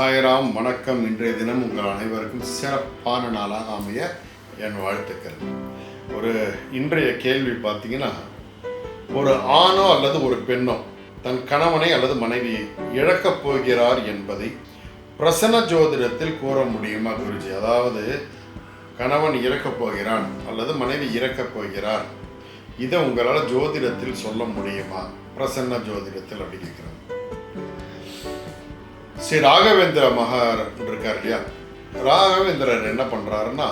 சாய்ராம் வணக்கம். இன்றைய தினம் உங்கள் அனைவருக்கும் சிறப்பான நாளாக அமைய என் வாழ்த்துக்கள். ஒரு இன்றைய கேள்வி பார்த்தீங்கன்னா ஒரு ஆணோ அல்லது ஒரு பெண்ணோ தன் கணவனை அல்லது மனைவியை இழக்கப் போகிறார் என்பதை பிரசன்ன ஜோதிடத்தில் கூற முடியுமா குருஜி? அதாவது கணவன் இறக்கப் போகிறான் அல்லது மனைவி இறக்கப் போகிறார். இதை உங்களால் ஜோதிடத்தில் சொல்ல முடியுமா? பிரசன்ன ஜோதிடத்தில் அப்படி கேட்குறாங்க ஸ்ரீ ராகவேந்திர மகார் இருக்கார் இல்லையா? ராகவேந்திரர் என்ன பண்ணுறாருன்னா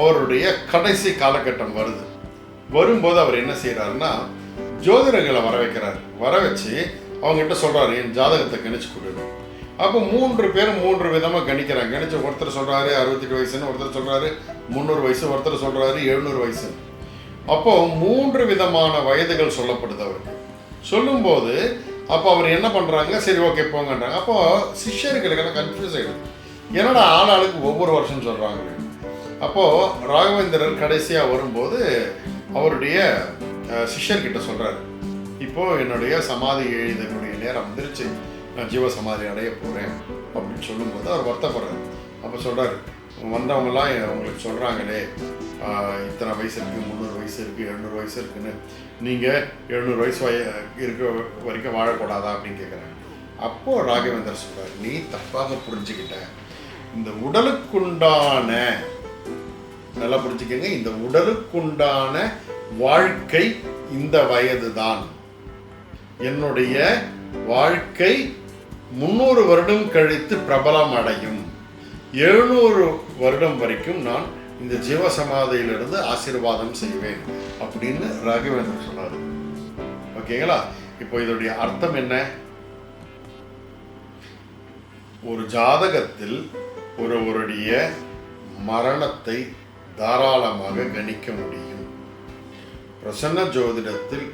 அவருடைய கடைசி காலகட்டம் வருது. வரும்போது அவர் என்ன செய்கிறாருன்னா ஜோதிடர்களை வர வைக்கிறார் வர வச்சு அவங்ககிட்ட சொல்கிறாரு என் ஜாதகத்தை கணிச்சு கொடுங்க அப்போ மூன்று பேர் மூன்று விதமாக கணிக்கிறாங்க. கணிச்சு ஒருத்தர் சொல்கிறாரு அறுபத்தெட்டு வயசுன்னு ஒருத்தர் சொல்கிறாரு முந்நூறு வயசு ஒருத்தர் சொல்கிறாரு எழுநூறு வயசு அப்போது மூன்று விதமான வயதுகள் சொல்லப்படுது அவருக்கு. சொல்லும்போது அப்போ அவர் என்ன பண்ணுறாங்க சரி ஓகே போங்கன்றாங்க. அப்போ சிஷ்யர்களுக்கெல்லாம் கன்ஃபியூஸ் ஆகிடுது என்னடா ஆள் ஆளுக்கு ஒவ்வொரு வருஷம் சொல்கிறாங்க அப்போது ராகவேந்திரர் கடைசியாக வரும்போது அவருடைய சிஷ்யர்கிட்ட சொல்கிறாரு இப்போது என்னுடைய சமாதி எழுதக்கூடிய நேரம் வந்துருச்சு. நான் ஜீவ சமாதி அடைய போகிறேன் அப்படின்னு சொல்லும்போது அவர் வருத்தப்படுறாரு. அப்போ சொல்கிறாரு வந்தவங்கலாம் உங்களுக்கு சொல்கிறாங்களே இத்தனை வயசு இருக்குது முந்நூறு வயசு இருக்குது எழுநூறு வயசு இருக்குன்னு. நீங்கள் எழுநூறு வயசு வய இருக்க வரைக்கும் வாழக்கூடாதா? அப்படின்னு கேட்குறாங்க அப்போது ராகவேந்தர் சொல்கிறார் நீ தப்பாக புரிஞ்சுக்கிட்ட. இந்த உடலுக்குண்டான நல்லா புரிஞ்சுக்கங்க இந்த உடலுக்குண்டான வாழ்க்கை இந்த வயது தான் என்னுடைய வாழ்க்கை முன்னூறு வருடம் கழித்து பிரபலம் அடையும் எழுநூறு வருடம் வரைக்கும் நான் இந்த ஜீவசமாதியிலிருந்து ஆசீர்வாதம் செய்வேன் அப்படின்னு ராகவேந்தர் சொன்னார். ஓகேங்களா? இப்போ இதோடைய அர்த்தம் என்ன? ஒரு ஜாதகத்தில் ஒருவருடைய மரணத்தை தாராளமாக கணிக்க முடியும். பிரசன்ன ஜோதிடத்தில்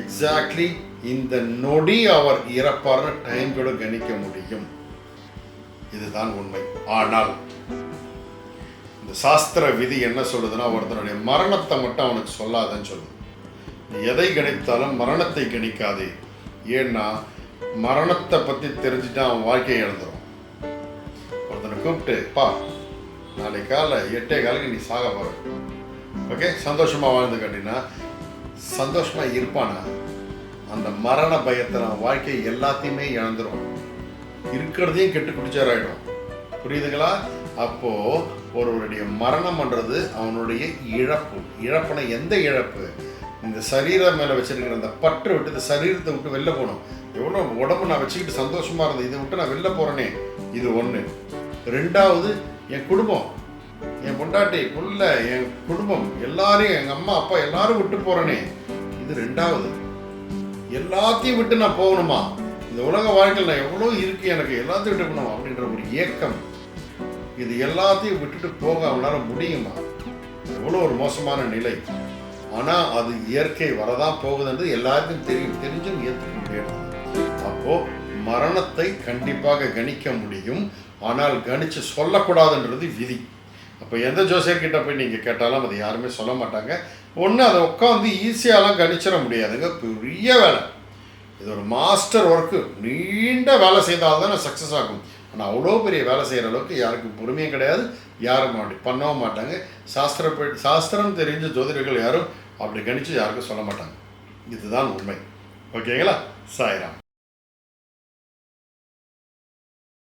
எக்ஸாக்ட்லி இந்த நொடி அவர் இறப்பார்னு டைம் கூட கணிக்க முடியும். இதுதான் உண்மை. ஆனால் இந்த சாஸ்திர விதி என்ன சொல்லுதுன்னா ஒருத்தனுடைய மரணத்தை மட்டும் அவனுக்கு சொல்லாதன்னு சொல்லுது. எதை கணித்தாலும் மரணத்தை கணிக்காதே. ஏன்னா மரணத்தை பற்றி தெரிஞ்சுட்டா அவன் வாழ்க்கையை இழந்துரும். ஒருத்தனை கூப்பிட்டு பா நாளை காலை எட்டே காலுக்கு நீ சாக போற. ஓகே சந்தோஷமா வாழ்ந்து கட்டினா சந்தோஷமா இருப்பானா? அந்த மரண பயத்தை நான் வாழ்க்கை எல்லாத்தையுமே இழந்துரும். இருக்கிறதையும் கெட்டு குடிச்சாராயிடும். புரியுதுங்களா? அப்போ ஒருவருடைய மரணம்ன்றது அவனுடைய இழப்பு. இழப்புனா எந்த இழப்பு? இந்த சரீரம் மேலே வச்சிருக்கிற அந்த பற்று விட்டு இந்த சரீரத்தை விட்டு வெளில போகணும். எவ்வளோ உடம்பு நான் வச்சுக்கிட்டு சந்தோஷமா இருந்தேன். இதை விட்டு நான் வெளில போறேனே. இது ஒன்று ரெண்டாவது என் குடும்பம். என் பொண்டாட்டி புள்ள என் குடும்பம். எல்லாரையும் எங்கள் அம்மா அப்பா எல்லாரும் விட்டு போறேனே. இது ரெண்டாவது. எல்லாத்தையும் விட்டு நான் போகணுமா? இந்த உலக வாழ்க்கையில் நான் எவ்வளோ இருக்கு எனக்கு எல்லாத்தையும் விட்டு போகணும் அப்படின்ற ஒரு ஏக்கம். இது எல்லாத்தையும் விட்டுட்டு போக அவனால் முடியுமா? எவ்வளோ ஒரு மோசமான நிலை. ஆனால் அது இயற்கை வரதான் போகுதுன்றது எல்லாருக்கும் தெரியும். தெரிஞ்சும் ஏற்றுக்க முடியாது அப்போ மரணத்தை கண்டிப்பாக கணிக்க முடியும். ஆனால் கணிச்சு சொல்லக்கூடாதுன்றது விதி. அப்போ எந்த ஜோசியர்கிட்ட போய் நீங்கள் கேட்டாலும் அதை யாருமே சொல்ல மாட்டாங்க. ஒன்று அதை உட்காந்து ஈஸியாலாம் கணிச்சிட முடியாதுங்க. பெரிய வேலை. இது ஒரு மாஸ்டர் ஒர்க்கு நீண்ட வேலை செய்தால் தான் சக்ஸஸ் ஆகும். ஆனால் அவ்வளோ பெரிய வேலை செய்கிற அளவுக்கு யாருக்கும் பொறுமையும் கிடையாது. யாரும் அப்படி பண்ணவும் மாட்டாங்க. சாஸ்திர சாஸ்திரம் தெரிஞ்ச ஜோதிடர்கள் யாரும் அப்படி கணிச்சு யாருக்கும் சொல்ல மாட்டாங்க. இதுதான் உண்மை. ஓகேங்களா? சாய்ராம்.